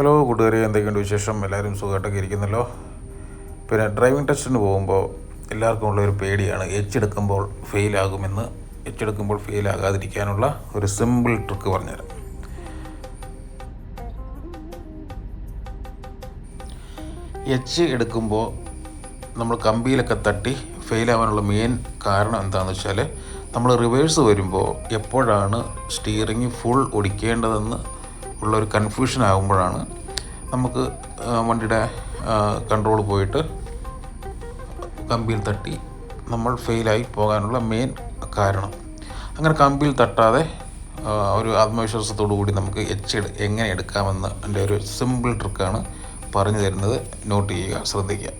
Hello കൂട്ടുകാരെ എന്തൊക്കെയുണ്ട് വിശേഷം? എല്ലാവരും സുഖമായിട്ടൊക്കെ ഇരിക്കുന്നല്ലോ? പിന്നെ ഡ്രൈവിംഗ് ടെസ്റ്റിന് പോകുമ്പോൾ എല്ലാവർക്കും ഉള്ള ഒരു പേടിയാണ്. എച്ച് എടുക്കുമ്പോൾ ഫെയിൽ ആകുമെന്ന്. എച്ച് എടുക്കുമ്പോൾ ഫെയിൽ ആകാതിരിക്കാനുള്ള ഒരു സിമ്പിൾ ട്രിക്ക് പറഞ്ഞുതരാം. എച്ച് എടുക്കുമ്പോൾ നമ്മൾ കമ്പിയിലൊക്കെ തട്ടി ഫെയിൽ ആവാനുള്ള മെയിൻ കാരണം എന്താണെന്ന് വെച്ചാൽ നമ്മൾ റിവേഴ്സ് വരുമ്പോൾ എപ്പോഴാണ് സ്റ്റിയറിങ് ഫുൾ ഒടിക്കേണ്ടതെന്ന് ഉള്ളൊരു കൺഫ്യൂഷൻ ആകുമ്പോഴാണ് നമുക്ക് വണ്ടിയുടെ കൺട്രോൾ പോയിട്ട് കമ്പിയിൽ തട്ടി നമ്മൾ ഫെയിലായി പോകാനുള്ള മെയിൻ കാരണം. അങ്ങനെ കമ്പിയിൽ തട്ടാതെ ഒരു ആത്മവിശ്വാസത്തോടു കൂടി നമുക്ക് എച്ച് എങ്ങനെ എടുക്കാമെന്ന് എന്റെ ഒരു സിമ്പിൾ ട്രിക്കാണ് പറഞ്ഞു തരുന്നത്. നോട്ട് ചെയ്യുക ശ്രദ്ധിക്കുക.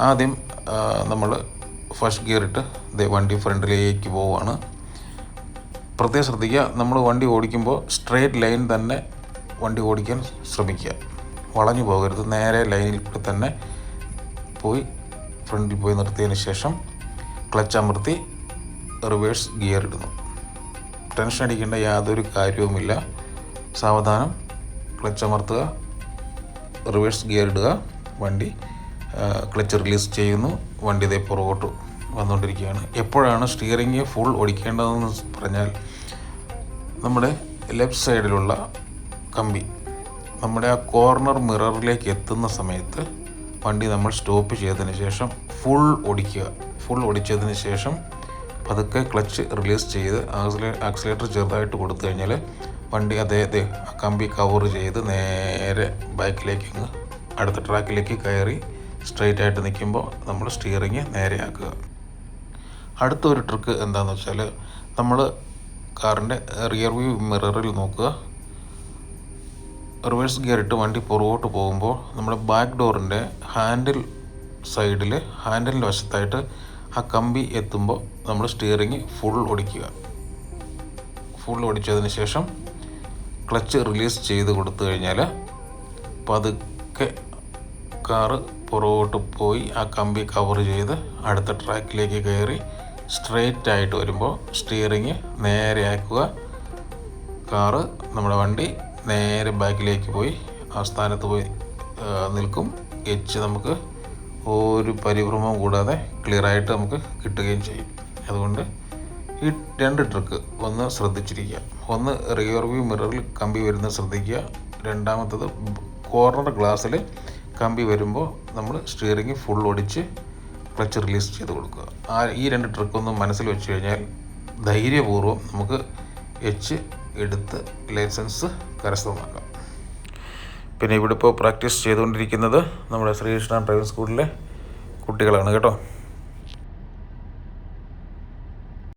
ആദ്യം നമ്മൾ ഫസ്റ്റ് ഗിയർ ഇട്ട് വണ്ടി ഫ്രണ്ടിലേക്ക് പോവുകയാണ്. പ്രത്യേകം ശ്രദ്ധിക്കുക. നമ്മൾ വണ്ടി ഓടിക്കുമ്പോൾ സ്ട്രേറ്റ് ലൈൻ തന്നെ വണ്ടി ഓടിക്കാൻ ശ്രമിക്കുക. വളഞ്ഞു പോകരുത്. നേരെ ലൈനിൽ കൂടി തന്നെ പോയി ഫ്രണ്ടിൽ പോയി നിർത്തിയതിന് ശേഷം ക്ലച്ച് അമർത്തി റിവേഴ്സ് ഗിയർ ഇടുന്നു. ടെൻഷൻ അടിക്കേണ്ട യാതൊരു കാര്യവുമില്ല. സാവധാനം ക്ലച്ച് അമർത്തുക. റിവേഴ്സ് ഗിയർ ഇടുക. വണ്ടി ക്ലച്ച് റിലീസ് ചെയ്യുന്നു. വണ്ടി ഇതേ പുറകോട്ട് വന്നുകൊണ്ടിരിക്കുകയാണ്. എപ്പോഴാണ് സ്റ്റിയറിങ് ഫുൾ ഓടിക്കേണ്ടതെന്ന് പറഞ്ഞാൽ നമ്മുടെ ലെഫ്റ്റ് സൈഡിലുള്ള കമ്പി നമ്മുടെ ആ കോർണർ മിററിലേക്ക് എത്തുന്ന സമയത്ത് വണ്ടി നമ്മൾ സ്റ്റോപ്പ് ചെയ്തതിന് ശേഷം ഫുൾ ഓടിക്കുക. ഫുൾ ഓടിച്ചതിന് ശേഷം പതുക്കെ ക്ലച്ച് റിലീസ് ചെയ്ത് ആക്സിലേ ആക്സിലേറ്റർ ചെറുതായിട്ട് കൊടുത്തു കഴിഞ്ഞാൽ വണ്ടി ആ കമ്പി കവർ ചെയ്ത് നേരെ ബൈക്കിലേക്ക് അടുത്ത ട്രാക്കിലേക്ക് കയറി സ്ട്രെയിറ്റ് ആയിട്ട് നിൽക്കുമ്പോൾ നമ്മൾ സ്റ്റിയറിങ് നേരെയാക്കുക. അടുത്തൊരു ട്രിക്ക് എന്താണെന്ന് വെച്ചാൽ നമ്മൾ കാറിന്റെ റിയർ വ്യൂ മിററിൽ നോക്കുക. റിവേഴ്സ് ഗിയർ ഇട്ട് വണ്ടി പുറകോട്ട് പോകുമ്പോൾ നമ്മുടെ ബാക്ക് ഡോറിന്റെ ഹാൻഡിൽ സൈഡിൽ ഹാൻഡിലിന്റെ വശത്തായിട്ട് ആ കമ്പി എത്തുമ്പോൾ നമ്മൾ സ്റ്റിയറിങ് ഫുൾ ഓടിക്കുക. ഫുൾ ഓടിച്ചതിന് ശേഷം ക്ലച്ച് റിലീസ് ചെയ്ത് കൊടുത്തു കഴിഞ്ഞാൽ പതുക്കെ കാറ് പുറകോട്ട് പോയി ആ കമ്പി കവർ ചെയ്ത് അടുത്ത ട്രാക്കിലേക്ക് കയറി സ്ട്രെയിറ്റ് ആയിട്ട് വരുമ്പോൾ സ്റ്റിയറിങ് നേരെ ആക്കുക. കാറ് നമ്മുടെ വണ്ടി നേരെ ബാക്കിലേക്ക് പോയി ആ സ്ഥാനത്ത് പോയി നിൽക്കും. എച്ച് നമുക്ക് ഒരു പരിഭ്രമവും കൂടാതെ ക്ലിയറായിട്ട് നമുക്ക് കിട്ടുകയും ചെയ്യും. അതുകൊണ്ട് ഈ രണ്ട് ട്രിക്ക് ഒന്ന് ശ്രദ്ധിച്ചിരിക്കുക. ഒന്ന് റിയർ വ്യൂ മിററിൽ കമ്പി വരുന്നത് ശ്രദ്ധിക്കുക. രണ്ടാമത്തത് കോർണർ ഗ്ലാസ്സിൽ കമ്പി വരുമ്പോൾ നമ്മൾ സ്റ്റിയറിങ് ഫുൾ ഒടിച്ച് ക്ലച്ച് റിലീസ് ചെയ്ത് കൊടുക്കുക. ആ ഈ രണ്ട് ട്രിക്കൊന്നും മനസ്സിൽ വെച്ച് കഴിഞ്ഞാൽ ധൈര്യപൂർവം നമുക്ക് എച്ച് എടുത്ത് ലൈസൻസ് കരസ്ഥമാക്കാം. പിന്നെ ഇവിടെ ഇപ്പോൾ പ്രാക്ടീസ് ചെയ്തുകൊണ്ടിരിക്കുന്നത് നമ്മുടെ ശ്രീകൃഷ്ണ ഡ്രൈവിംഗ് സ്കൂളിലെ കുട്ടികളാണ് കേട്ടോ.